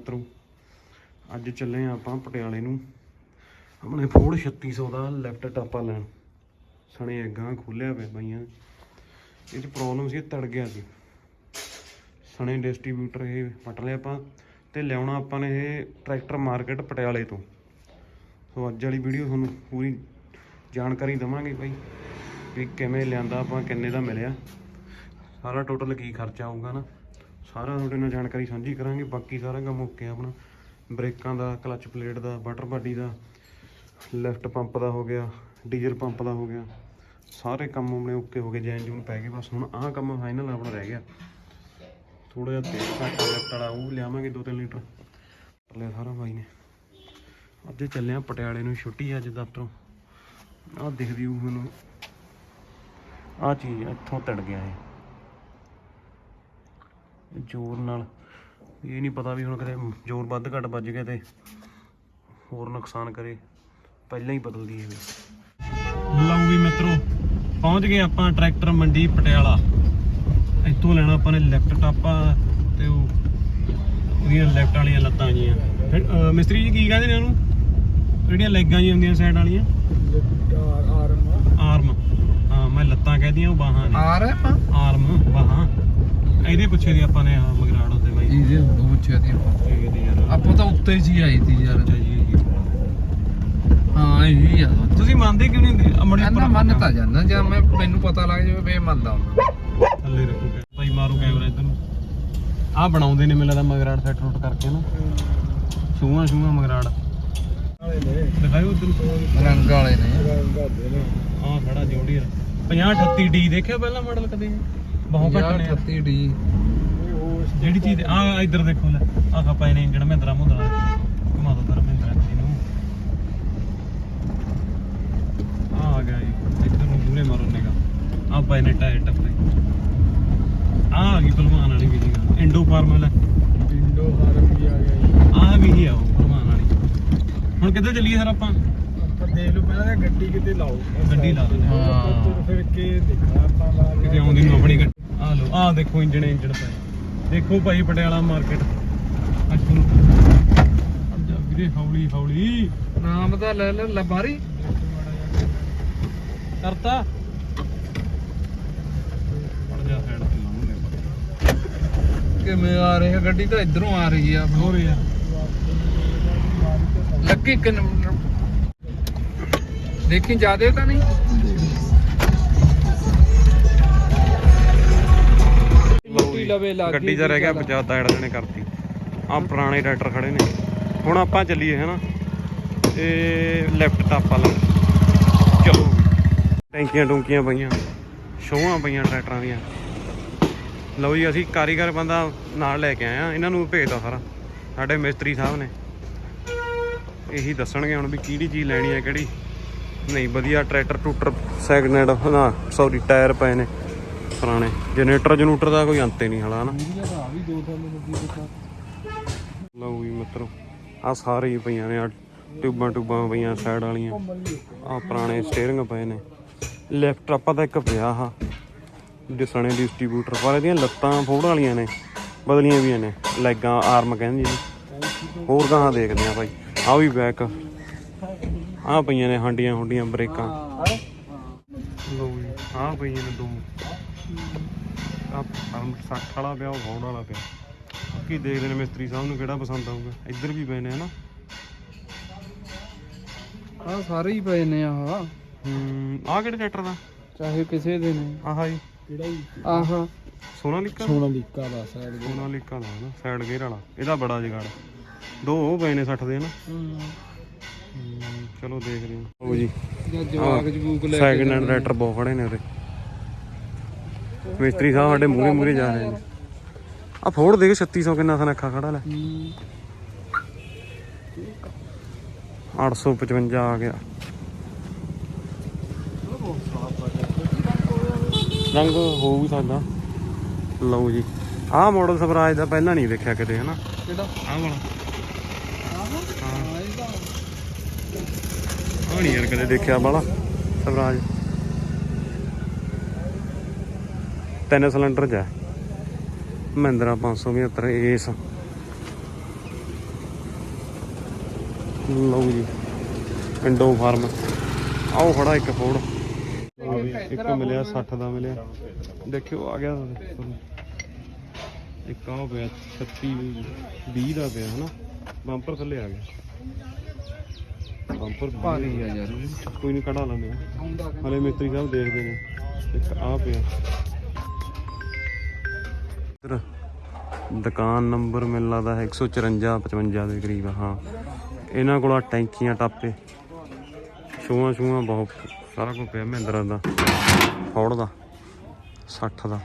ਮਿੱਤਰੋ, ਅੱਜ ਚੱਲੇ ਆ ਆਪਾਂ ਪਟਿਆਲੇ ਨੂੰ। ਆਪਣੇ ਫੋਰਡ 3600 ਦਾ ਲੈਫਟ ਟਾਪਾ ਲੈਣ। ਸਣੇ ਗਾਂ ਖੋਲਿਆ ਪਿਆ ਬਾਈਆਂ। ਇਹ ਚ ਪ੍ਰੋਬਲਮ ਸੀ ਤੜ ਗਿਆ ਸੀ। ਸਣੇ ਡਿਸਟ੍ਰੀਬਿਊਟਰ ਇਹ ਪਟ ਲਿਆ ਆਪਾਂ ਤੇ ਲਿਆਉਣਾ ਆਪਾਂ ਨੇ ਇਹ ਟਰੈਕਟਰ ਮਾਰਕੀਟ ਪਟਿਆਲੇ ਤੋਂ। ਸੋ ਅੱਜ ਵਾਲੀ ਵੀਡੀਓ ਤੁਹਾਨੂੰ ਪੂਰੀ ਜਾਣਕਾਰੀ ਦਵਾਂਗੇ ਬਾਈ ਵੀ ਕਿਵੇਂ ਲਿਆਂਦਾ ਆਪਾਂ, ਕਿੰਨੇ ਦਾ ਮਿਲਿਆ। ਸਾਰਾ ਟੋਟਲ ਕੀ ਖਰਚਾ ਆਊਗਾ ਨਾ। ਸਾਰਾ ਤੁਹਾਡੇ ਨਾਲ ਜਾਣਕਾਰੀ ਸਾਂਝੀ ਕਰਾਂਗੇ। ਬਾਕੀ ਸਾਰਾ ਕੰਮ ਓਕੇ ਆ ਆਪਣਾ। ਬ੍ਰੇਕਾਂ ਦਾ ਕਲਚ ਪਲੇਟ ਦਾ ਵਾਟਰ ਬਾਡੀ ਦਾ ਲੈਫਟ ਪੰਪ ਦਾ ਹੋ ਗਿਆ ਡੀਜ਼ਲ ਪੰਪ ਦਾ ਹੋ ਗਿਆ। ਸਾਰੇ ਕੰਮ ਆਪਣੇ ਓਕੇ ਹੋ ਗਏ, ਜੈਨ ਜੂਨ ਪੈ ਗਏ। ਬਸ ਹੁਣ ਆਹ ਕੰਮ ਫਾਈਨਲ ਆਪਣਾ ਰਹਿ ਗਿਆ। ਥੋੜਾ ਜਿਹਾ ਤੇਲ ਘੱਟ ਲੈਫਟ ਵਾਲਾ, ਉਹ ਲਿਆਵਾਂਗੇ 2-3 ਲੀਟਰ। ਲਿਆ ਸਾਰਾ ਬਾਈ ਨੇ। ਅੱਜ ਚੱਲਿਆ ਪਟਿਆਲੇ ਨੂੰ ਛੁੱਟੀ ਅੱਜ ਦਫ਼ਤਰੋਂ। ਆਹ ਦਿਖਦੀ ਉਹ ਮੈਨੂੰ। ਆਹ ਚੀਜ਼ ਇੱਥੋਂ ਤੜ ਗਿਆ ਇਹ ਇਹ। ਜ਼ੋਰ ਨਾਲ ਇਹ ਨਹੀਂ ਪਤਾ ਵੀ ਹੁਣ ਕਿਤੇ ਜ਼ੋਰ ਵੱਧ ਘੱਟ ਵੱਜ ਗਿਆ ਤੇ ਹੋਰ ਨੁਕਸਾਨ ਕਰੇ ਪਹਿਲਾਂ ਹੀ ਬਦਲਦੀ ਇਹ ਲਓ ਵੀ ਮਿੱਤਰੋ ਪਹੁੰਚ ਗਏ ਆਪਾਂ ਟਰੈਕਟਰ ਮੰਡੀ ਪਟਿਆਲਾ ਇੱਥੋਂ ਲੈਣਾ ਆਪਾਂ ਨੇ ਲੈਫਟ ਟਾਪਾ ਤੇ ਉਹ ਉਹਦੀਆਂ ਲੈਫਟ ਵਾਲੀਆਂ ਲੱਤਾਂ ਜੀਆਂ ਫਿਰ, ਮਿਸਤਰੀ ਜੀ ਕੀ ਕਹਿੰਦੇ ਨੇ ਉਹਨੂੰ ਜਿਹੜੀਆਂ ਲੈਗਾਂ ਜੀ ਹੁੰਦੀਆਂ ਸਾਈਡ ਵਾਲੀਆਂ ਆਰਮ ਹਾਂ ਮੈਂ ਲੱਤਾਂ ਕਹਦੀਆਂ ਉਹ ਬਾਹਾਂ ਨੇ ਆ ਰਿਹਾ ਆਪਾਂ ਆਰਮ ਬਾਹਾਂ ਇਹਦੇ ਪਿੱਛੇ ਦੀ ਆਪਾਂ ਨੇ ਆਹ ਮਗਰਾੜ ਹੁੰਦੇ ਬਾਈ। ਇਹਦੇ ਦੋ ਪੁੱਛਿਆ ਦੀ ਇਹਦੇ ਯਾਰ। ਆਪਾਂ ਤਾਂ ਉੱਤੇ ਜੀ ਆਈ ਤੀ ਯਾਰ। ਅੱਛਾ ਜੀ ਇਹ ਹਾਂ ਇਹੀ ਆ। ਤੁਸੀਂ ਮੰਨਦੇ ਕਿਉਂ ਨਹੀਂ ਅਮੜੀ ਕਹਿੰਦਾ ਮੰਨ ਤਾਂ ਜਾਂਦਾ ਜਾਂ ਮੈਂ ਮੈਨੂੰ ਪਤਾ ਲੱਗ ਜਾਵੇ ਫੇਰ ਮੰਨਦਾ ਹੁੰਦਾ। ਥੱਲੇ ਰੱਖੋ ਭਾਈ ਮਾਰੋ ਕੈਮਰਾ ਇੱਧਰ ਨੂੰ। ਆਹ ਬਣਾਉਂਦੇ ਨੇ ਮੈਨੂੰ ਲੱਗਦਾ ਮਗਰਾੜ ਸੈਟ ਰੂਟ ਕਰਕੇ ਨਾ। ਛੂਆਂ ਛੂਆਂ ਮਗਰਾੜ। ਦਿਖਾਇਓ ਉਧਰ ਰੰਗ ਵਾਲੇ ਨੇ। ਆਹ ਖੜਾ ਜੋੜੀਅਰ 50 38 ਡੀ ਦੇਖਿਆ ਪਹਿਲਾਂ ਮਾਡਲ ਕਦੇ? ਬਹੁਤ ਘੱਟ ਨੇ 38 ਡੀ। ਜਿਹੜੀ ਚੀਜ਼ ਆ ਇੱਧਰ ਦੇਖੋ ਲੈ ਆਹ ਖਾ ਪਏ ਨੇ ਇੰਜਣ ਮਹਿੰਦਰਾ ਮੁੰਦਰਾ ਘੁਮਾ ਦੋ ਦਰ ਮਹਿੰਦਰਾ ਜੀ ਨੂੰ। ਆ ਆ ਗਿਆ ਜੀ। ਇੱਧਰ ਨੂੰ ਮੂਰੇ ਮਾਰੋ ਨਿਗਾ ਆ ਪਏ ਨੇ ਟਾਇਰ ਟੱਪੇ। ਆ ਆ ਗਈ ਭਲਵਾਨ ਵਾਲੀ ਵੀ ਇੰਡੋ ਫਾਰਮਲ ਹੈ ਵਿੰਡੋ ਹਾਰਮ ਵੀ ਆ ਗਿਆ ਆ ਵੀ ਹੀ ਆ ਉਹ ਭਲਵਾਨ ਵਾਲੀ। ਹੁਣ ਕਿੱਧਰ ਚੱਲੀਏ ਸਰ ਆਪਾਂ? ਦੇਖ ਲਓ ਪਹਿਲਾਂ ਗੱਡੀ ਕਿਤੇ ਲਾਓ। ਗੱਡੀ ਲਾ ਦਿੰਦੇ ਹਾਂ। ਫਿਰ ਕੇ ਦੇਖਣਾ ਆਪਾਂ ਕਿਤੇ ਆਉਂਦੀ ਨੂੰ ਆਪਣੀ ਗੱਡੀ। ਆ ਲੋ ਆ ਦੇਖੋ ਇੰਜਣ ਇੰਜਣ ਪਏ। ਦੇਖੋ ਭਾਈ ਪਟਿਆਲਾ ਮਾਰਕੀਟ ਅੱਜ ਅੱਜਾ ਵੀਰੇ ਹੌਲੀ ਹੌਲੀ। ਨਾਮ ਤਾਂ ਲੈ ਲੈ ਲਬਾਰੀ ਕਰਤਾ। ਪੜ ਜਾ ਸਾਈਡ ਤੇ ਲਾਉਂਗੇ। ਕਿਵੇਂ ਆ ਰਹੀ ਹੈ ਗੱਡੀ ਤਾਂ ਇਧਰੋਂ ਆ ਰਹੀ ਆ। ਹੋਰ ਯਾਰ ਲੱਗੀ ਕਿ ਦੇਖੀ ਜਿਆਦੇ ਤਾਂ ਨਹੀਂ? ਲਵੇ ਲੱਗ ਗੱਡੀ ਦਾ ਰਹਿ ਗਿਆ ਬਚਾ ਤਾੜ ਦੇਣੇ ਕਰਤੀ। ਆ ਪੁਰਾਣੇ ਟਰੈਕਟਰ ਖੜੇ ਨੇ। ਹੁਣ ਆਪਾਂ ਚੱਲੀਏ ਹਨਾ? ਤੇ ਲੈਫਟ ਟਾਪਾ ਲਾ ਚਲੋ ਟੈਂਕੀਆਂ ਟੁੰਕੀਆਂ ਪਈਆਂ ਸ਼ੋਆਂ ਪਈਆਂ ਟਰੈਕਟਰਾਂ ਦੀਆਂ। ਲਓ ਜੀ ਅਸੀਂ ਕਾਰੀਗਰ ਬੰਦਾ ਨਾਲ ਲੈ ਕੇ ਆਏ ਆ ਇਹਨਾਂ ਨੂੰ ਭੇਜਦਾ ਸਾਰਾ। ਸਾਡੇ ਮਿਸਤਰੀ ਸਾਹਿਬ ਨੇ। ਇਹੀ ਦੱਸਣਗੇ ਹੁਣ ਵੀ ਕਿਹੜੀ ਚੀਜ਼ ਲੈਣੀ ਹੈ ਕਿਹੜੀ ਨਹੀਂ। ਵਧੀਆ ਟਰੈਕਟਰ ਟੂਟਰ ਸੈਗਨੈਂਡ ਨਾ ਸੌਰੀ ਟਾਇਰ ਪਏ ਨੇ। ਪੁਰਾਣੇ। ਜਨਰੇਟਰ ਜਨੂਟਰ ਦਾ ਕੋਈ ਅੰਤ ਹੀ ਨਹੀਂ ਹਲਾ ਨਾ ਆ ਵੀ ਦੋ ਥਾਂ ਲੱਗੀ ਦਿੱਤਾ ਲਓ ਜੀ ਮਿੱਤਰੋ ਆ ਸਾਰੇ ਹੀ ਪਈਆਂ ਨੇ ਆ ਟਿਊਬਾਂ ਟੂਬਾਂ ਪਈਆਂ ਸਾਈਡ ਵਾਲੀਆਂ। ਆ ਪੁਰਾਣੇ ਸਟੀਅਰਿੰਗ ਪਏ ਨੇ। ਲੈਫਟ ਆਪਾਂ ਦਾ ਇੱਕ ਪਿਆ ਆ ਦਿਸਣੇ ਡਿਸਟ੍ਰੀਬਿਊਟਰ ਪਰ ਇਹਦੀਆਂ ਲੱਤਾਂ ਫੋੜ ਵਾਲੀਆਂ ਨੇ, ਬਦਲੀਆਂ ਵੀਆਂ ਨੇ, ਲੈਗਾਂ ਆਰਮ ਕਹਿੰਦੇ ਨੇ ਹੋਰ ਗਾਹਾਂ ਦੇਖਦੇ ਆ ਭਾਈ ਆ ਵੀ ਬੈਕ ਆ ਪਈਆਂ ਨੇ ਹਾਂਡੀਆਂ ਹੁੰਡੀਆਂ ਬ੍ਰੇਕਾਂ। ਲਓ ਜੀ ਆ ਪਈਆਂ ਨੇ ਦੋ। ਆ 60 ਵਾਲਾ ਪਿਆ ਉਹ ਫੋੜ ਵਾਲਾ ਪਿਆ। ਕੀ ਦੇਖਦੇ ਨੇ ਮਿਸਤਰੀ ਸਾਹਿਬ ਨੂੰ ਕਿਹੜਾ ਪਸੰਦ ਆਊਗਾ। ਇੱਧਰ ਵੀ ਪਏ ਨੇ ਹਨਾ? ਆ ਸਾਰੇ ਹੀ ਪਏ ਨੇ ਆਹ। ਹੂੰ ਆਹ ਕਿਹੜੇ ਟਰੈਕਟਰ ਦਾ? ਚਾਹੇ ਕਿਸੇ ਦੇ ਨੇ। ਆਹ ਜੀ। ਕਿਹੜਾ ਹੀ ਆਹ। ਸੋਨਾਲੀਕਾ? ਸੋਨਾਲੀਕਾ ਦਾ ਸਾਈਡ ਦੇ ਸੋਨਾਲੀਕਾ ਦਾ ਨਾ ਸਾਈਡ ਗੇਅਰ ਵਾਲਾ। ਇਹਦਾ ਬੜਾ ਜਗਾੜ। ਦੋ ਉਹ ਪਏ ਨੇ 60 ਦੇ ਨਾ ਹੂੰ। ਹੂੰ, ਚਲੋ ਦੇਖਦੇ ਹਾਂ। ਉਹ ਜੀ। ਜਵਾਕ ਜਬੂਕ ਲੈ ਕੇ ਸੈਕਿੰਡ ਹੈਂਡ ਟਰੈਕਟਰ ਬਹੁਤ ਖੜੇ ਨੇ ਉਹਦੇ। ਮਿਸਤਰੀ ਸਾਹਿਬ ਸਾਡੇ ਮੂਰੇ ਮੂਰੇ ਜਾ ਰਹੇ ਨੇ। ਆ ਫੋੜ ਦੇਖ 3600 ਕਿੰਨਾ ਸਨੱਖਾ ਖੜਾ ਲੈ। ਹੂੰ 855 ਆ ਗਿਆ। ਰੰਗ ਹੋ ਵੀ ਸਕਦਾ। ਲਓ ਜੀ। ਆਹ ਮਾਡਲ ਸਵਰਾਜ ਦਾ ਪਹਿਲਾਂ ਨਹੀਂ ਦੇਖਿਆ ਕਿਤੇ ਹਨਾ? ਕਿਹੜਾ? ਆਹ ਵਾਲਾ। ਆਹ ਹਾਂ ਇਹਦਾ ਨਹੀਂ ਯਾਰ ਕਦੇ ਦੇਖਿਆ ਵਾਲਾ ਸਵਰਾਜ। ਤਿੰਨ ਸਿਲੰਡਰ ਜਾ ਮਹਿੰਦਰਾ 575 ਏਸ। ਲਓ ਜੀ, ਪਿੰਡੋ ਫਾਰਮ। ਆਓ ਖੜਾ ਇੱਕ ਫੋੜ। ਇੱਕ ਮਿਲਿਆ 60 ਦਾ ਮਿਲਿਆ। ਦੇਖਿਓ, ਆ ਗਿਆ ਤੁਹਾਨੂੰ। ਇੱਕ ਆ ਪਿਆ 36 20 ਦਾ ਪਿਆ, ਹਨਾ? ਬੰਪਰ ਥੱਲੇ ਆ ਗਿਆ। ਬੰਪਰ ਭਾਰੀ ਆ ਯਾਰ ਕੋਈ ਨਹੀਂ, ਕਢਾ ਲੈਂਦੇ ਆ ਹਲੇ ਮਿਸਤਰੀ ਸਾਹਿਬ ਦੇਖਦੇ ਨੇ। ਇੱਕ ਆ ਪਿਆ। ਇੱਧਰ ਦੁਕਾਨ ਨੰਬਰ ਮੈਨੂੰ ਲੱਗਦਾ ਹੈ 154 55 ਦੇ ਕਰੀਬ, ਹਾਂ। ਇਹਨਾਂ ਕੋਲ ਟੈਂਕੀਆਂ ਟਾਪੇ। ਛੂਆਂ ਛੂਆਂ ਬਹੁਤ, ਸਾਰਾ ਕੁਝ ਪਿਆ ਮਹਿੰਦਰਾ ਦਾ, ਫੋੜ ਦਾ 60 ਦਾ।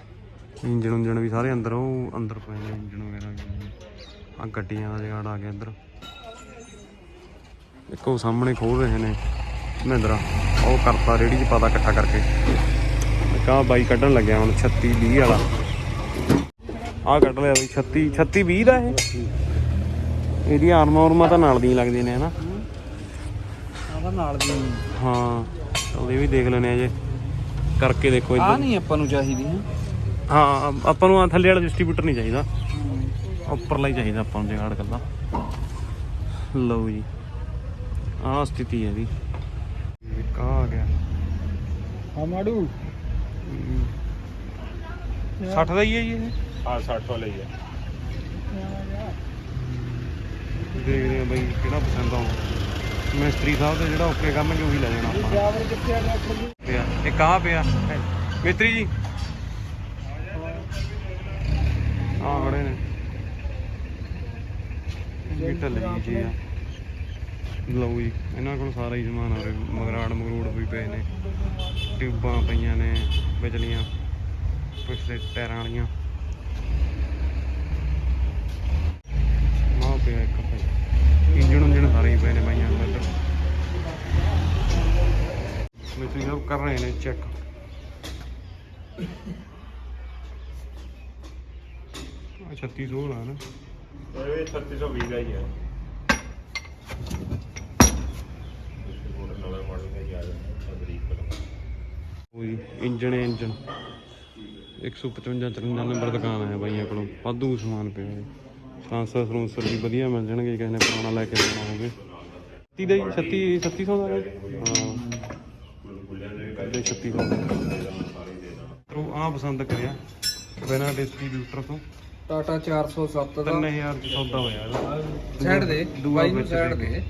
ਇੰਜਣ ਉਂਜਣ ਵੀ ਸਾਰੇ ਅੰਦਰ ਉਹ ਅੰਦਰ ਪਏ ਨੇ ਇੰਜਣ ਵਗੈਰਾ ਆ ਗੱਡੀਆਂ ਦਾ ਜਗਾੜ ਆ ਗਿਆ ਇੱਧਰ। ਇੱਕੋ ਸਾਹਮਣੇ ਖੋਲ ਰਹੇ ਨੇ ਮਹਿੰਦਰਾ। ਉਹ ਕਰਤਾ ਰੇੜੀ 'ਚ ਪਾਤਾ ਇਕੱਠਾ ਕਰਕੇ। ਇੱਕ ਬਾਈ ਕੱਢਣ ਲੱਗਿਆ ਹੁਣ 36 20 ਵਾਲਾ। ਆਹ ਕੱਢ ਲਿਆ ਬਈ 36 36 20 ਦਾ ਇਹ? ਇਹਦੀ ਆਰਮਾ ਉਰਮਾ ਤਾਂ ਨਾਲ ਦੀਆਂ ਲੱਗਦੀਆਂ ਨੇ ਹਨਾ? ਨਾਲ ਦੀ ਹਾਂ ਚਲ ਇਹ ਵੀ ਦੇਖ ਲੈਣੇ ਆ ਜੇ। ਕਰਕੇ ਦੇਖੋ ਆ ਇੱਧਰ ਨਹੀਂ ਆਪਾਂ ਨੂੰ ਚਾਹੀਦੀ ਹੈ? ਹਾਂ ਆਪਾਂ ਨੂੰ ਥੱਲੇ ਵਾਲਾ ਡਿਸਟ੍ਰੀਬਿਊਟਰ ਨਹੀਂ ਚਾਹੀਦਾ। ਉੱਪਰਲਾ ਹੀ ਚਾਹੀਦਾ ਆਪਾਂ ਨੂੰ ਜਗਾੜ ਕੱਲਾ ਲਓ ਜੀ ਆਹ ਸਥਿਤੀ ਹੈ ਦੀ ਇੱਕ ਆਹ ਆ ਗਿਆ। ਹਾਂ ਮਾੜੂ। 60 ਦਾ ਹੀ ਹੈ ਜੀ ਇਹ। ਹਾਂ 60 ਵਾਲਾ ਹੀ ਹੈ। ਦੇਖਦੇ ਆ ਬਈ ਕਿਹੜਾ ਪਸੰਦ ਆਉਂਦਾ ਮਿਸਤਰੀ ਸਾਹਿਬ ਤੇ ਜਿਹੜਾ ਓਕੇ ਕਰਨਗੇ ਉਹੀ ਲੈ ਜਾਣਾ ਆਪਾਂ। ਡਰਾਈਵਰ ਕਿੱਥੇ ਆ ਡਾਕਟਰ ਜੀ ਪਿਆ। ਮਿਸਤਰੀ ਜੀ। ਆ ਖੜੇ ਨੇ। ਇਹ ਵੀ ਢੱਲੀ ਜੀ ਆ। ਲਓ ਜੀ ਇਹਨਾਂ ਕੋਲ ਸਾਰਾ ਹੀ ਸਮਾਨ ਆ ਰਿਹਾ। ਮਗਰਾੜ ਮਗਰੂੜ ਵੀ ਪਏ ਨੇ। ਟਿਊਬਾਂ ਪਈਆਂ ਨੇ ਬਿਜਲੀਆਂ। ਪਿਛਲੇ ਟਾਇਰਾਂ ਵਾਲੀਆਂ। ਮਾਂ ਪਿਆ ਇੱਕ ਭਾਈ। ਇੰਜਣ ਉਂਜਣ ਸਾਰੇ ਹੀ ਪਏ ਨੇ ਬਾਈਆਂ ਦੇ ਇੱਧਰ। ਮਿਸਤਰੀ ਸਾਹਿਬ ਕਰ ਰਹੇ ਨੇ ਚੈੱਕ ਆ 3600 ਵਾਲਾ ਨਾ। ਇਹ 3620 ਦਾ ਹੀ ਹੈ ਉਹੀ ਇੰਜਣ ਇੰਜਣ। 155 53 ਨੰਬਰ ਦੁਕਾਨ ਹੈ ਬਾਈਆਂ ਕੋਲੋਂ। ਵਾਧੂ ਸਮਾਨ ਪਿਆ ਹੈ ਟ੍ਰਾਂਸਫਰ ਸਰੂਸਰ ਵੀ ਵਧੀਆ ਮਿਲ ਜਾਣਗੇ ਕਿਸੇ ਨੇ ਪੁਰਾਣਾ ਲੈ ਕੇ ਜਾਣਾ ਹੋਵੇ। 30 ਦਾ ਹੀ 36 3600 ਦਾ ਹੈ? ਹਾਂ। ਤੇ 3600 ਦਾ ਉਹ ਆ ਪਸੰਦ ਕਰਿਆ। ਬਿਨਾ ਡਿਸਟ੍ਰੀਬਿਊਟਰ ਤੋਂ। ਟਾਟਾ 407 ਦਾ। 3000 ਚ ਸੌਦਾ ਹੋਇਆ ਇਹਦਾ। ਸਾਈਡ ਦੇ ਦੂਆ ਬਾਈ ਨੂੰ ਸਾਈਡ ਦੇ। ਦੇ।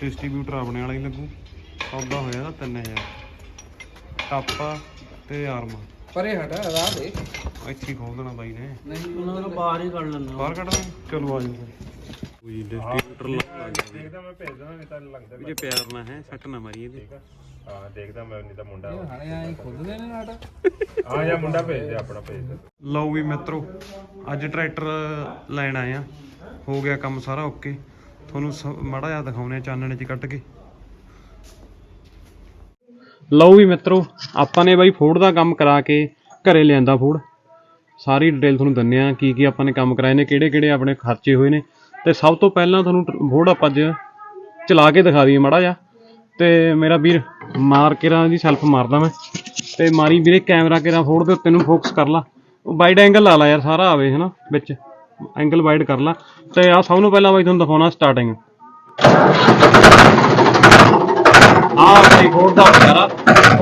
ਡਿਸਟ੍ਰੀਬਿਊਟਰ ਆਪਣੇ ਵਾਲਾ ਹੀ ਲੱਗੂ। ਸੌਦਾ ਹੋਇਆ ਦਾ 3000 ਟਾਪਾ ਤੇ ਆਰਮਾ ਪਰੇ ਹਟਾ ਰਾਹ ਦੇ ਇੱਥੇ ਖੋਲ ਦੇਣਾ ਬਾਈ ਨੇ। ਨਹੀਂ ਉਹਨਾਂ ਨੂੰ ਬਾਹਰ ਹੀ ਕੱਢ ਲੈਣਾ ਬਾਹਰ ਕੱਢਣਾ ਚਲੋ ਆ ਜਾਓ। ਕੋਈ ਡਿਸਟ੍ਰੀਬਿਊਟਰ ਲੱਗ ਗਿਆ ਦੇਖਦਾ ਮੈਂ ਭੇਜਦਾ ਨਹੀਂ ਤਾਂ ਲੱਗਦਾ ਵੀ ਜੇ ਪਿਆਰ ਨਾ ਹੈ ਸੱਟ ਨਾ ਮਾਰੀ ਇਹਦੇ। ਠੀਕ ਆ। ਹਾਂ ਦੇਖਦਾ ਮੈਂ ਨਹੀਂ ਤਾਂ ਮੁੰਡਾ ਹਣੇ ਆਏ ਖੁੱਲਦੇ ਨੇ ਨਾਟ ਹਾਂ ਜਾਂ ਮੁੰਡਾ ਭੇਜ ਦੇ ਆਪਣਾ ਭੇਜ ਦੇ। ਲਓ ਵੀ ਮਿੱਤਰੋ ਅੱਜ ਟਰੈਕਟਰ ਲੈਣ ਆਏ ਆ ਹੋ ਗਿਆ ਕੰਮ ਸਾਰਾ ਓਕੇ। ਤੁਹਾਨੂੰ ਸ- ਮਾੜਾ ਜਿਹਾ ਦਿਖਾਉਨੇ ਆ ਚਾਨਣੇ 'ਚ ਕੱਟ ਕੇ। ਲਓ ਵੀ ਮਿੱਤਰੋ, ਆਪਾਂ ਨੇ ਬਾਈ ਫੋੜ ਦਾ ਕੰਮ ਕਰਾ ਕੇ ਘਰੇ ਲਿਆਂਦਾ ਫੋੜ ਸਾਰੀ ਡਿਟੇਲ ਤੁਹਾਨੂੰ ਦਿੰਨੇ ਆ ਕੀ ਕੀ ਆਪਾਂ ਨੇ ਕੰਮ ਕਰਾਏ ਨੇ ਕਿਹੜੇ ਕਿਹੜੇ ਆਪਣੇ ਖਰਚੇ ਹੋਏ ਨੇ। ਤੇ ਸਭ ਤੋਂ ਪਹਿਲਾਂ ਤੁਹਾਨੂੰ ਟਰ- ਫੋੜ ਆਪਾਂ ਅੱਜ ਚਲਾ ਕੇ ਦਿਖਾ ਦਈਏ ਮਾੜਾ ਜਿਹਾ। ਤੇ ਮੇਰਾ ਵੀਰ ਮਾਰ ਕੇ ਰਾਂ ਦੀ ਸੈਲਫ ਮਾਰਦਾ ਮੈਂ। ਤੇ ਮਾਰੀ ਵੀਰੇ ਕੈਮਰਾ ਕੇ ਰਾਂ ਫੋੜ ਦੇ ਉੱਤੇ ਨੂੰ ਫੋਕਸ ਕਰ ਲਾ। ਵਾਈਡ ਐਂਗਲ ਲਾ ਲਾ ਯਾਰ, ਸਾਰਾ ਆਵੇ, ਹਨਾ, ਵਿੱਚ। ਐਂਗਲ ਵਾਈਡ ਕਰ ਲਾ। ਤੇ ਆ ਸਭ ਨੂੰ ਪਹਿਲਾਂ ਬਾਈ ਤੁਹਾਨੂੰ ਦਿਖਾਉਣਾ ਸਟਾਰਟਿੰਗ ਆਹ ਬਾਈ ਫੋੜ ਦਾ ਵਿਚਾਰਾ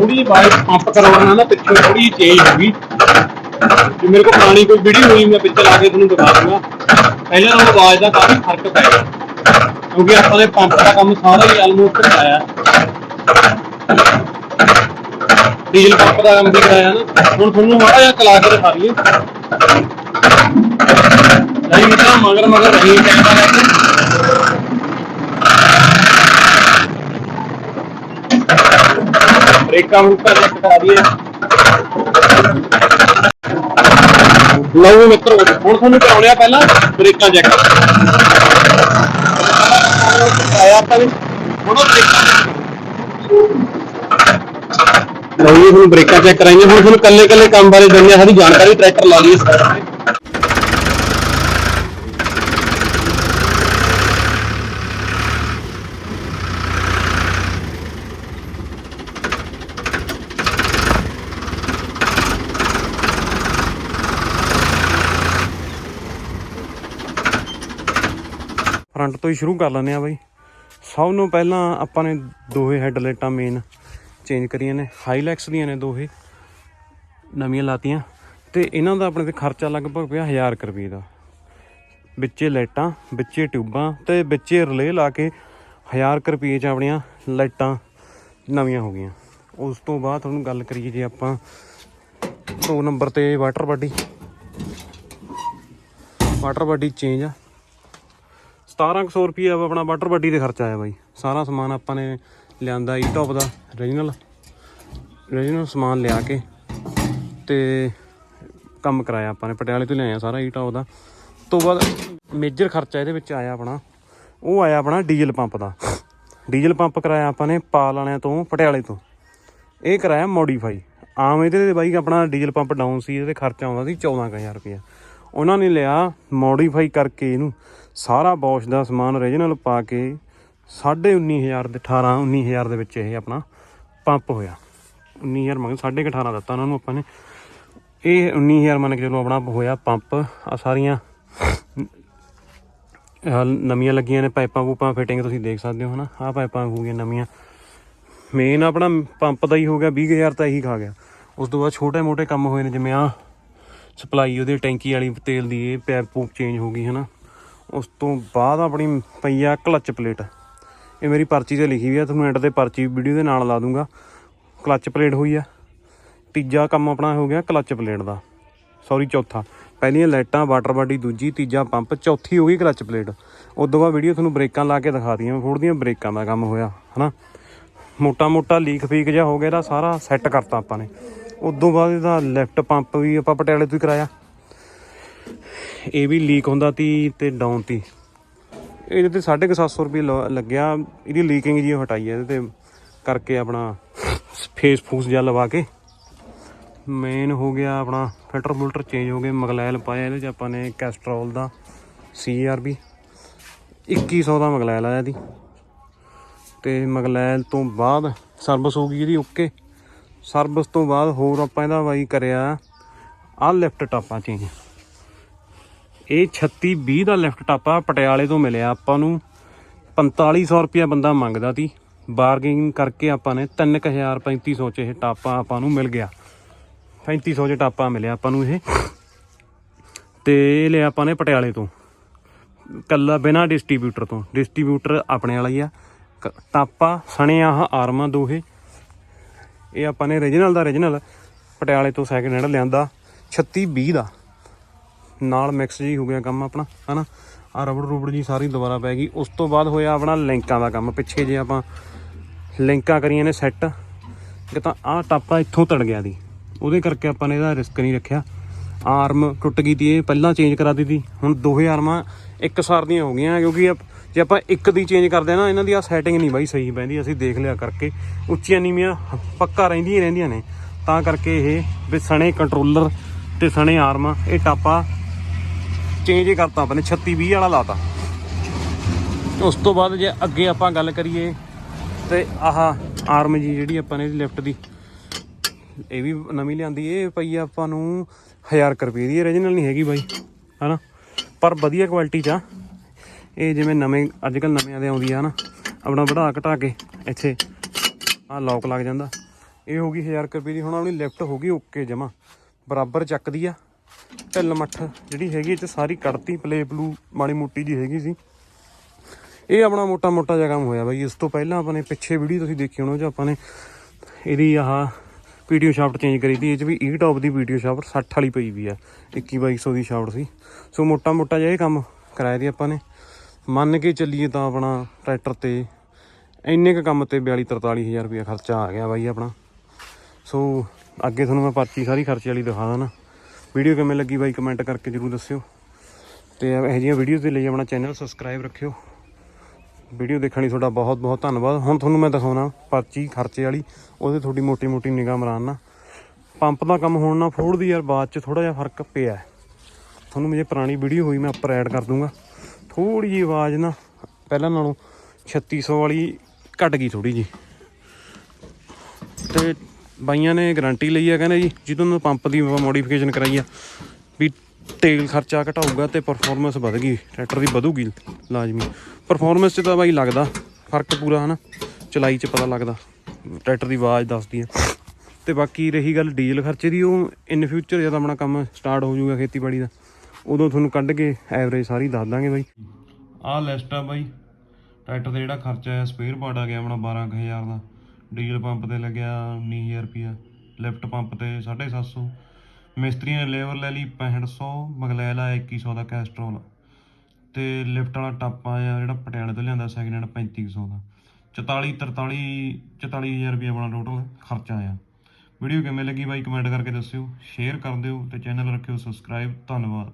ਥੋੜੀ ਜਿਹੀ ਪੰਪ ਕਰਵਾਉਣਾ ਨਾ, ਪਿੱਛੇ ਥੋੜੀ ਚੇਂਜ ਹੋ ਗਈ। ਜੇ ਮੇਰੇ ਕੋਲ ਪੁਰਾਣੀ ਕੋਈ ਵੀਡੀਓ ਹੋਈ, ਮੈਂ ਵਿੱਚ ਲਾ ਕੇ ਤੁਹਾਨੂੰ ਦਿਖਾ ਦੂੰਗਾ ਪਹਿਲਾਂ ਨਾਲੋਂ ਆਵਾਜ਼ ਦਾ ਕਾਫੀ ਫ਼ਰਕ ਪੈ ਗਿਆ। ਕਿਉਂਕਿ ਆਪਾਂ ਦੇ ਪੰਪ ਦਾ ਕੰਮ ਸਾਰਾ ਹੀ ਆਲਮੋਸਟ ਕਰਾਇਆ। ਡੀਜ਼ਲ ਪੰਪ ਦਾ ਕੰਮ ਵੀ ਕਰਾਇਆ ਨਾ। ਹੁਣ ਤੁਹਾਨੂੰ ਮਾੜਾ ਜਿਹਾ ਚਲਾ ਕੇ ਦਿਖਾ ਦਈਏ। ਨਹੀਂ ਮਗਰ ਮਗਰ ਰਹੀ ਕੈਮਰਾ ਲੈ ਕੇ ਬ੍ਰੇਕਾਂ ਉੱਪਰ ਚੈੱਕ ਕਰਾ ਦਈਏ। ਲਓ ਮਿੱਤਰੋ, ਹੁਣ ਤੁਹਾਨੂੰ ਕਰਾਉਣਿਆ ਪਹਿਲਾਂ ਬ੍ਰੇਕਾਂ ਚੈੱਕ ਆਇਆ ਆਪਾਂ ਵੀ। ਹੁਣ ਬ੍ਰੇਕਾਂ ਲਓ ਜੀ, ਹੁਣ ਬ੍ਰੇਕਾਂ ਚੈੱਕ ਕਰਾਈਆਂ। ਹੁਣ ਤੁਹਾਨੂੰ ਕੱਲੇ ਕੱਲੇ ਕੰਮ ਬਾਰੇ ਦਿੰਦੇ ਆ ਸਾਰੀ ਜਾਣਕਾਰੀ, ਟਰੈਕਟਰ ਲਾ ਲਈਏ। ਫਰੰਟ ਤੋਂ ਹੀ ਸ਼ੁਰੂ ਕਰ ਲੈਂਦੇ ਆ ਬਾਈ। ਸਭ ਨੂੰ ਪਹਿਲਾਂ ਆਪਾਂ ਨੇ ਦੋਹੇ ਹੈਡਲਾਈਟਾਂ ਮੇਨ ਚੇਂਜ ਕਰੀਆਂ ਨੇ ਹਾਈਲੈਕਸ ਦੀਆਂ ਨੇ ਦੋਹੇ, ਨਵੀਆਂ ਲਾਤੀਆਂ। ਤੇ ਇਹਨਾਂ ਦਾ ਆਪਣੇ ਤੇ ਖਰਚਾ ਲਗਭਗ ਪਿਆ 1000 ਕੁ ਰੁਪਏ ਦਾ। ਵਿੱਚੇ ਲਾਈਟਾਂ, ਵਿੱਚੇ ਟਿਊਬਾਂ ਤੇ ਵਿੱਚੇ ਰਿਲੇ ਲਾ ਕੇ 1000 ਕੁ ਰੁਪਏ ਚ ਆਪਣੀਆਂ ਲਾਈਟਾਂ ਨਵੀਆਂ ਹੋ ਗਈਆਂ। ਉਸ ਤੋਂ ਬਾਅਦ ਤੁਹਾਨੂੰ ਗੱਲ ਕਰੀਏ ਜੇ ਆਪਾਂ ਦੋ ਨੰਬਰ ਤੇ water body water body change ਆ। 1700 ਰੁਪਏ ਆਪਣਾ ਵਾਟਰ ਬਾਡੀ ਦੇ ਖਰਚਾ ਆਇਆ ਬਾਈ। ਸਾਰਾ ਸਮਾਨ ਆਪਾਂ ਨੇ ਲਿਆਂਦਾ ਈ ਟੌਪ ਦਾ ਰੀਜਨਲ ਰੀਜਨਲ ਸਮਾਨ ਲਿਆ ਕੇ ਤੇ ਕੰਮ ਕਰਾਇਆ ਆਪਾਂ ਨੇ, ਪਟਿਆਲੇ ਤੋਂ ਲਿਆਇਆ ਸਾਰਾ ਈ ਟੌਪ ਦਾ। ਤੋਂ ਬਾਅਦ ਮੇਜਰ ਖਰਚਾ ਇਹਦੇ ਵਿੱਚ ਆਇਆ ਆਪਣਾ, ਉਹ ਆਇਆ ਆਪਣਾ ਡੀਜ਼ਲ ਪੰਪ ਦਾ। ਡੀਜ਼ਲ ਪੰਪ ਕਰਾਇਆ ਆਪਾਂ ਨੇ ਪਾਲ ਵਾਲਿਆਂ ਤੋਂ, ਪਟਿਆਲੇ ਤੋਂ। ਇਹ ਕਰਾਇਆ ਮੋਡੀਫਾਈ ਆਮ ਇਹਦੇ ਤੇ ਬਾਈ ਆਪਣਾ ਡੀਜ਼ਲ ਪੰਪ ਡਾਊਨ ਸੀ, ਇਹਦੇ ਖਰਚਾ ਆਉਂਦਾ ਸੀ 14000 ਰੁਪਏ ਉਹਨਾਂ ਨੇ ਲਿਆ ਮੋਡੀਫਾਈ ਕਰਕੇ ਇਹਨੂੰ। ਸਾਰਾ ਬੋਸ਼ ਦਾ ਸਮਾਨ ਓਰੀਜਨਲ ਪਾ ਕੇ 19500 ਦੇ 18 19000 ਦੇ ਵਿੱਚ ਇਹ ਆਪਣਾ ਪੰਪ ਹੋਇਆ। 19000 ਮੰਗ 18.5 ਦਿੱਤਾ ਉਹਨਾਂ ਨੂੰ ਆਪਾਂ ਨੇ। ਇਹ 19000 ਮੰਨ ਕੇ ਚਲੋ ਆਪਣਾ ਹੋਇਆ ਪੰਪ ਆ ਸਾਰੀਆਂ ਨਵੀਆਂ ਲੱਗੀਆਂ ਨੇ ਪਾਈਪਾਂ ਪੂਪਾਂ ਫਿਟਿੰਗ ਤੁਸੀਂ ਦੇਖ ਸਕਦੇ ਹੋ ਹਨਾ। ਆਹ ਪਾਈਪਾਂ ਹੋ ਗਈਆਂ ਨਵੀਆਂ। ਮੇਨ ਆਪਣਾ ਪੰਪ ਦਾ ਹੀ ਹੋ ਗਿਆ 20000 ਤਾਂ ਇਹੀ ਖਾ ਗਿਆ। ਉਸ ਤੋਂ ਬਾਅਦ ਛੋਟੇ ਮੋਟੇ ਕੰਮ ਹੋਏ ਨੇ, ਜਿਵੇਂ ਆ ਸਪਲਾਈ ਉਹਦੇ ਟੈਂਕੀ ਵਾਲੀ ਤੇਲ ਦੀ ਇਹ ਪੈਪ ਪੂਪ ਚੇਂਜ ਹੋ ਗਈ, ਹਨਾ। ਉਸ ਤੋਂ ਬਾਅਦ ਆਪਣੀ ਪਈ ਆ ਕਲੱਚ ਪਲੇਟ। ਇਹ ਮੇਰੀ ਪਰਚੀ ਤੇ ਲਿਖੀ ਵੀ ਆ, ਤੁਹਾਨੂੰ ਐਂਡ ਤੇ ਪਰਚੀ ਵੀਡੀਓ ਦੇ ਨਾਲ ਲਾ ਦੂੰਗਾ। ਕਲੱਚ ਪਲੇਟ ਹੋਈ ਆ। ਤੀਜਾ ਕੰਮ ਆਪਣਾ ਹੋ ਗਿਆ ਕਲੱਚ ਪਲੇਟ ਦਾ। ਸੌਰੀ ਚੌਥਾ। ਪਹਿਲੀਆਂ ਲਾਈਟਾਂ, ਵਾਟਰ ਬਾਡੀ, ਦੂਜੀ, ਤੀਜਾ ਪੰਪ, ਚੌਥੀ ਹੋ ਗਈ ਕਲੱਚ ਪਲੇਟ। ਉਸ ਤੋਂ ਬਾਅਦ ਵੀਡੀਓ ਤੁਹਾਨੂੰ ਬ੍ਰੇਕਾਂ ਲਾ ਕੇ ਦਿਖਾ ਦਈਆਂ ਫੋੜਦੀਆਂ ਬ੍ਰੇਕਾਂ ਦਾ ਕੰਮ ਹੋਇਆ, ਹਨਾ। ਮੋਟਾ ਮੋਟਾ ਲੀਕ ਫੀਕ ਜਿਹਾ ਹੋ ਗਿਆ, ਇਹਦਾ ਸਾਰਾ ਸੈੱਟ ਕਰਤਾ ਆਪਾਂ ਨੇ। ਉਸ ਤੋਂ ਬਾਅਦ ਇਹਦਾ ਲੈਫਟ ਪੰਪ ਵੀ ਆਪਾਂ ਪਟਿਆਲੇ ਤੋਂ ਹੀ ਕਰਾਇਆ। ਇਹ ਵੀ ਲੀਕ ਹੁੰਦਾ ਤੀ ਤੇ ਡਾਊਨ ਤੀ। ਇਹਦੇ ਤੇ 750 ਰੁਪਏ ਲ- ਲੱਗਿਆ। ਇਹਦੀ ਲੀਕਿੰਗ ਜੀ ਹਟਾਈ ਹੈ ਇਹਦੇ ਤੇ ਕਰਕੇ ਆਪਣਾ ਫੇਸ ਫੂਸ ਜਿਹਾ ਲਵਾ ਕੇ। ਮੇਨ ਹੋ ਗਿਆ ਆਪਣਾ ਫਿਲਟਰ ਫੁਲਟਰ ਚੇਂਜ ਹੋ ਗਏ, ਮਗਲੈਲ ਪਾਇਆ ਇਹਦੇ ਚ ਆਪਾਂ ਨੇ ਕੈਸਟਰੋਲ ਦਾ ਸੀਆਰਬੀ 2100 ਦਾ ਮਗਲੈਲ ਆਇਆ ਦੀ ਤੇ ਮਗਲੈਲ ਤੋਂ ਬਾਅਦ ਸਰਵਿਸ ਹੋ ਗਈ ਇਹਦੀ ਓਕੇ। ਸਰਵਿਸ ਤੋਂ ਬਾਅਦ ਹੋਰ ਆਪਾਂ ਇਹਦਾ ਬਾਈ ਕਰਿਆ ਆ ਲੈਫਟ ਟਾਪਾਂ ਚੇਂਜ। ਇਹ 36 20 ਦਾ ਲੈਫਟ ਟਾਪਾ ਪਟਿਆਲੇ ਤੋਂ ਮਿਲਿਆ ਆਪਾਂ ਨੂੰ। 4500 ਰੁਪਿਆ ਬੰਦਾ ਮੰਗਦਾ ਸੀ। ਬਾਰਗੇਨਿੰਗ ਕਰਕੇ ਆਪਾਂ ਨੇ 3000 3500 ਚ ਇਹ ਟਾਪਾ ਆਪਾਂ ਨੂੰ ਮਿਲ ਗਿਆ। 3500 ਚ ਟਾਪਾ ਮਿਲਿਆ ਆਪਾਂ ਨੂੰ ਇਹ। ਤੇ ਇਹ ਲਿਆ ਆਪਾਂ ਨੇ ਪਟਿਆਲੇ ਤੋਂ। ਕੱਲਾ ਬਿਨਾ ਡਿਸਟ੍ਰੀਬਿਊਟਰ ਤੋਂ। ਡਿਸਟ੍ਰੀਬਿਊਟਰ ਆਪਣੇ ਵਾਲਾ ਹੀ ਆ। ਕ- ਟਾਪਾ ਸਣੇ ਆਹ ਆਰਮਾਂ ਦੋਹੇ। ਇਹ ਆਪਾਂ ਨੇ ਰੀਜਨਲ ਦਾ ਰੀਜਨਲ ਪਟਿਆਲੇ ਤੋਂ ਸੈਕਿੰਡ ਹੈਂਡ ਲਿਆਂਦਾ 36 20 ਦਾ। ਨਾਲ ਮਿਕਸ ਜੀ ਹੋ ਗਿਆ ਕੰਮ ਆਪਣਾ, ਹਨਾ? ਆ ਰਬੜ ਰੂਬੜ ਜੀ ਸਾਰੀ ਦੁਬਾਰਾ ਪੈ ਗਈ। ਉਸ ਤੋਂ ਬਾਅਦ ਹੋਇਆ ਆਪਣਾ ਲਿੰਕਾਂ ਦਾ ਕੰਮ। ਪਿੱਛੇ ਜੇ ਆਪਾਂ ਲਿੰਕਾਂ ਕਰੀਆਂ ਨੇ ਸੈੱਟ ਕਿ ਤਾਂ ਆਹ ਟਾਪਾ ਇੱਥੋਂ ਤੜ ਗਿਆ ਦੀ ਉਹਦੇ ਕਰਕੇ ਆਪਾਂ ਨੇ ਇਹਦਾ ਰਿਸਕ ਨਹੀਂ ਰੱਖਿਆ। ਆਰਮ ਟੁੱਟ ਗਈ ਤੀ ਇਹ ਪਹਿਲਾਂ ਚੇਂਜ ਕਰਾ ਦਿੱਤੀ ਹੁਣ ਦੋਹੇ ਆਰਮਾਂ ਇੱਕ ਸਾਰ ਦੀਆਂ ਹੋ ਗਈਆਂ, ਕਿਉਂਕਿ ਆਪ- ਜੇ ਆਪਾਂ ਇੱਕ ਦੀ ਚੇਂਜ ਕਰਦੇ ਆ ਨਾ, ਇਹਨਾਂ ਦੀ ਆ ਸੈਟਿੰਗ ਨਹੀਂ ਬਾਈ ਸਹੀ ਪੈਂਦੀ ਅਸੀਂ ਦੇਖ ਲਿਆ ਕਰਕੇ। ਉੱਚੀਆਂ ਨੀਵੀਆਂ ਪੱਕਾ ਰਹਿੰਦੀਆਂ ਰਹਿੰਦੀਆਂ ਨੇ। ਤਾਂ ਕਰਕੇ ਇਹ ਵੀ ਸਣੇ ਕੰਟਰੋਲਰ ਤੇ ਸਣੇ ਆਰਮ ਇਹ ਟਾਪਾ ਚੇਂਜ ਕਰਤਾ ਆਪਾਂ ਨੇ 36 20 ਵਾਲਾ ਲਾਤਾ। ਉਸ ਤੋਂ ਬਾਅਦ ਜੇ ਅੱਗੇ ਆਪਾਂ ਗੱਲ ਕਰੀਏ ਤੇ ਆਹ ਆਰਮ ਜੀ ਜਿਹੜੀ ਆਪਾਂ ਨੇ ਲਿਫਟ ਦੀ, ਇਹ ਵੀ ਨਵੀਂ ਲਿਆਂਦੀ, ਇਹ ਪਈ ਆਪਾਂ ਨੂੰ 1000 ਕੁ ਰੁਪਏ ਦੀ ਓਰੀਜਨਲ ਨਹੀਂ ਹੈਗੀ ਬਾਈ, ਹਨਾ? ਪਰ ਵਧੀਆ ਕੁਆਲਿਟੀ ਚ ਆ। ਇਹ ਜਿਵੇਂ ਨਵੇਂ ਅੱਜ ਕੱਲ ਨਵਿਆਂ ਦੇ ਆਉਂਦੀ ਆ ਨਾ, ਆਪਣਾ ਵਧਾ ਘਟਾ ਕੇ ਇੱਥੇ ਆਹ ਲੌਕ ਲੱਗ ਜਾਂਦਾ। ਇਹ ਹੋ ਗਈ 1000 ਕੁ ਰੁਪਏ ਦੀ, ਹੁਣ ਆਪਣੀ ਲਿਫਟ ਹੋ ਗਈ ਓਕੇ ਜਮਾ। ਬਰਾਬਰ ਚੱਕਦੀ ਆ। ਢਿੱਲ ਮੱਠ ਜਿਹੜੀ ਹੈਗੀ, ਇਹ ਚ ਸਾਰੀ ਕੱਢਤੀ ਪਲੇ ਬਲੂ ਮਾੜੀ ਮੋਟੀ ਜੀ ਹੈਗੀ ਸੀ। ਇਹ ਆਪਣਾ ਮੋਟਾ ਮੋਟਾ ਜਿਹਾ ਕੰਮ ਹੋਇਆ ਬਾਈ। ਇਸ ਤੋਂ ਪਹਿਲਾਂ ਆਪਾਂ ਨੇ ਪਿੱਛੇ ਵੀਡੀਓ ਤੁਸੀਂ ਦੇਖੀ ਹੋਣੀ ਉਹ 'ਚ ਆਪਾਂ ਨੇ ਇਹਦੀ ਆਹ ਪੀਟੀਓ ਸ਼ਾਫਟ ਚੇਂਜ ਕਰੀ ਤੀ, ਇਹ 'ਚ ਵੀ ਈ ਟੌਪ ਦੀ ਪੀਟੀਓ ਸ਼ਾਫਟ 60 ਵਾਲੀ ਪਈ ਵੀ ਆ 21 2200 ਦੀ ਸ਼ਾਫਟ ਸੀ। ਸੋ ਮੋਟਾ ਮੋਟਾ ਜਿਹਾ ਇਹ ਕੰਮ ਕਰਾਇਆ ਦੀ ਆਪਾਂ ਨੇ। ਮੰਨ ਕੇ ਚੱਲੀਏ ਤਾਂ ਆਪਣਾ ਟਰੈਕਟਰ ਤੇ ਇੰਨੇ ਕ ਕੰਮ ਤੇ 42 43000 ਰੁਪਇਆ ਖਰਚਾ ਆ ਗਿਆ ਬਾਈ ਆਪਣਾ। ਸੋ ਅੱਗੇ ਤੁਹਾਨੂੰ ਮੈਂ ਪਰਚੀ ਸਾਰੀ ਖਰਚੇ ਵਾਲੀ ਦਿਖਾ ਦਾਂ ਨਾ। ਵੀਡੀਓ ਕਿਵੇਂ ਲੱਗੀ ਬਾਈ ਕਮੈਂਟ ਕਰਕੇ ਜਰੂਰ ਦੱਸਿਓ। ਤੇ ਇਹੋ ਜਿਹੀਆਂ ਵੀਡੀਓਜ਼ ਦੇ ਲਈ ਆਪਣਾ ਚੈਨਲ ਸਬਸਕ੍ਰਾਈਬ ਰੱਖਿਓ। ਵੀਡੀਓ ਦੇਖਣ ਲਈ ਤੁਹਾਡਾ ਬਹੁਤ ਬਹੁਤ ਧੰਨਵਾਦ। ਹੁਣ ਤੁਹਾਨੂੰ ਮੈਂ ਦਿਖਾਉਣਾ ਪਰਚੀ ਖਰਚੇ ਵਾਲੀ। ਉਹਦੇ ਤੁਹਾਡੀ ਮੋਟੀ ਮੋਟੀ ਨਿਗਾਹ ਮਰਾਨ ਨਾ ਪੰਪ ਦਾ ਕੰਮ ਹੋਣ ਨਾਲ ਫੋੜ ਦੀ ਯਾਰ ਬਾਅਦ ਚ ਥੋੜਾ ਜਿਹਾ ਫ਼ਰਕ ਪਿਆ। ਤੁਹਾਨੂੰ ਮੇਰੇ ਪੁਰਾਣੀ ਵੀਡੀਓ ਹੋਈ ਮੈਂ ਉੱਪਰ ਐਡ ਕਰ ਦੂੰਗਾ। ਥੋੜੀ ਜਿਹੀ ਆਵਾਜ਼ ਨਾ, ਪਹਿਲਾਂ ਨਾਲੋਂ 3600 ਵਾਲੀ ਘਟ ਗਈ ਥੋੜੀ ਜੀ ਤੇ ਬਾਈਆਂ ਨੇ ਗਾਰੰਟੀ ਲਈ ਆ, ਕਹਿੰਦੇ ਜੀ ਜਦੋਂ ਪੰਪ ਦੀ ਮੋਡੀਫਿਕੇਸ਼ਨ ਕਰਾਈ ਆ, ਵੀ ਤੇਲ ਖਰਚਾ ਘਟਾਊਗਾ ਤੇ ਪਰਫਾਰਮੈਂਸ ਵਧ ਗਈ ਟਰੈਕਟਰ ਦੀ ਵਧੂਗੀ ਲਾਜ਼ਮੀ। ਪਰਫਾਰਮੈਂਸ 'ਚ ਤਾਂ ਬਾਈ ਲੱਗਦਾ, ਫ਼ਰਕ ਪੂਰਾ ਹਨਾ, ਚਲਾਈ 'ਚ ਪਤਾ ਲੱਗਦਾ ਟਰੈਕਟਰ ਦੀ ਆਵਾਜ਼ ਦੱਸਦੀ ਆ। ਤੇ ਬਾਕੀ ਰਹੀ ਗੱਲ ਡੀਜ਼ਲ ਖਰਚੇ ਦੀ, ਉਹ ਇਨ ਫਿਊਚਰ ਜਦ ਆਪਣਾ ਕੰਮ ਸਟਾਰਟ ਹੋ ਜਾਊਗਾ ਖੇਤੀਬਾੜੀ ਦਾ। ਉਦੋਂ ਤੁਹਾਨੂੰ ਕੱਢ ਕੇ ਐਵਰੇਜ ਸਾਰੀ ਦੱਸ ਦਾਂਗੇ ਬਾਈ। ਆਹ ਲਿਸਟ ਆ ਬਾਈ। ਟਰੈਕਟਰ ਦਾ ਜਿਹੜਾ ਖਰਚਾ ਆਇਆ ਸਪੇਅਰ ਪਾਰਟ ਆ ਗਿਆ ਆਪਣਾ 12000 ਦਾ। ਡੀਜ਼ਲ ਪੰਪ ਤੇ ਲੱਗਿਆ 19000 ਰੁਪਿਆ ਲਿਫਟ ਪੰਪ ਤੇ 750 ਮਿਸਤਰੀਆਂ ਨੇ ਲੇਬਰ ਲੈ ਲਈ 6500 ਮਗਲੈਲ ਆ 2100 ਦਾ ਕੈਸਟਰੋਲ ਤੇ ਲਿਫਟ ਵਾਲਾ ਟੱਪ ਆ ਜਿਹੜਾ ਪਟਿਆਲੇ ਤੋਂ ਲਿਆਂਦਾ ਸੈਕਿੰਡ ਹੈਂਡ 3500 ਦਾ। 44 43 44000 ਰੁਪਏ ਆਪਣਾ ਟੋਟਲ ਖਰਚਾ ਆਇਆ। ਵੀਡੀਓ ਕਿਵੇਂ ਲੱਗੀ ਬਾਈ? ਕਮੈਂਟ ਕਰਕੇ ਦੱਸਿਓ ਸ਼ੇਅਰ ਕਰ ਦਿਓ ਤੇ ਚੈਨਲ ਰੱਖਿਓ ਸਬਸਕ੍ਰਾਈਬ ਧੰਨਵਾਦ।